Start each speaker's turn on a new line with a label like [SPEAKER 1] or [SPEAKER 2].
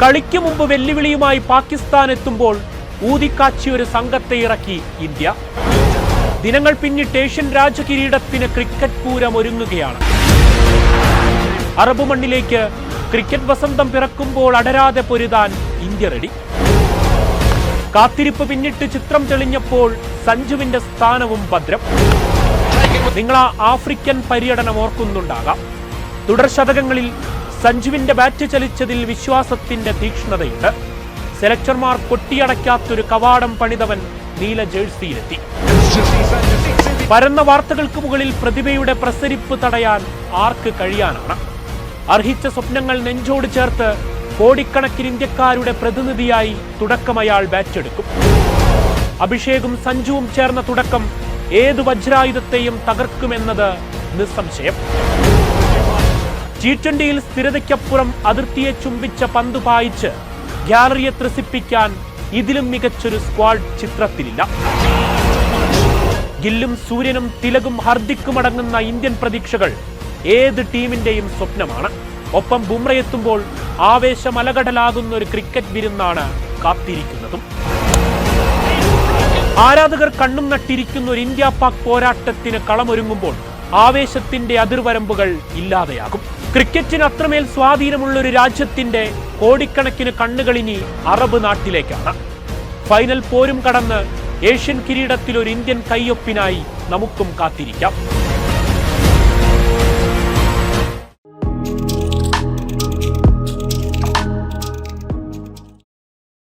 [SPEAKER 1] കളിക്ക് മുമ്പ് വെല്ലുവിളിയുമായി പാകിസ്ഥാൻ എത്തുമ്പോൾ ഊതിക്കാച്ചി ഒരു സംഘത്തെ ഇറക്കി ഇന്ത്യ. ദിനങ്ങൾ പിന്നിട്ട് ഏഷ്യൻ രാജകിരീടത്തിന് ക്രിക്കറ്റ് പൂരം ഒരുങ്ങുകയാണ്. അറബ് മണ്ണിലേക്ക് ക്രിക്കറ്റ് വസന്തം പിറക്കുമ്പോൾ അടരാതെ പൊരുതാൻ ഇന്ത്യ റെഡി കാത്തിരിപ്പ് പിന്നിട്ട് ചിത്രം തെളിഞ്ഞപ്പോൾ സഞ്ജുവിന്റെ സ്ഥാനവും ഭദ്രം. നിങ്ങൾ ആ ആഫ്രിക്കൻ പര്യടനം ഓർക്കുന്നുണ്ടാകാം. തുടർ ശതകങ്ങളിൽ സഞ്ജുവിന്റെ ബാറ്റ് ചലിച്ചതിൽ വിശ്വാസത്തിന്റെ തീക്ഷ്ണതയുണ്ട്. സെലക്ടർമാർ കൊട്ടിയടയ്ക്കാത്തൊരു കവാടം പണിതവൻ നീല ജേഴ്സിയിലെത്തി. പരന്ന വാർത്തകൾക്ക് മുകളിൽ പ്രതിഭയുടെ പ്രസരിപ്പ് തടയാൻ ആർക്ക് കഴിയാനാണ്? അർഹിച്ച സ്വപ്നങ്ങൾ നെഞ്ചോട് ചേർത്ത് കോടിക്കണക്കിന് ഇന്ത്യക്കാരുടെ പ്രതിനിധിയായി തുടക്കമയാൾ ബാറ്റെടുക്കും. അഭിഷേകും സഞ്ജുവും ചേർന്ന തുടക്കം ഏത് വജ്രായുധത്തെയും തകർക്കുമെന്നത് നിസ്സംശയം. ടി ട്വന്റിയിൽ സ്ഥിരതയ്ക്കപ്പുറം അതിർത്തിയെ ചുംബിച്ച പന്ത് പായിച്ച് ഗ്യാലറിയെ ത്രസിപ്പിക്കാൻ ഇതിലും മികച്ചൊരു സ്ക്വാഡ് ചിത്രത്തിലില്ല. ഗില്ലും സൂര്യനും തിലകും ഹർദിക്കും അടങ്ങുന്ന ഇന്ത്യൻ പ്രതീക്ഷകൾ ഏത് ടീമിന്റെയും സ്വപ്നമാണ്. ഒപ്പം ബുംറയെത്തുമ്പോൾ ആവേശമലകടലാകുന്ന ഒരു ക്രിക്കറ്റ് വിരുന്നാണ് കാത്തിരിക്കുന്നതും. ആരാധകർ കണ്ണും നട്ടിരിക്കുന്ന ഒരു ഇന്ത്യ പാക് പോരാട്ടത്തിന് കളമൊരുങ്ങുമ്പോൾ ആവേശത്തിന്റെ അതിർവരമ്പുകൾ ഇല്ലാതെയാകും. ക്രിക്കറ്റിന് അത്രമേൽ സ്വാധീനമുള്ള ഒരു രാജ്യത്തിന്റെ കോടിക്കണക്കിന് കണ്ണുകളിനി അറബ് നാട്ടിലേക്കാണ്. ഫൈനൽ പോരും കടന്ന് ഏഷ്യൻ കിരീടത്തിൽ ഒരു ഇന്ത്യൻ കയ്യൊപ്പിനായി നമുക്കും കാത്തിരിക്കാം.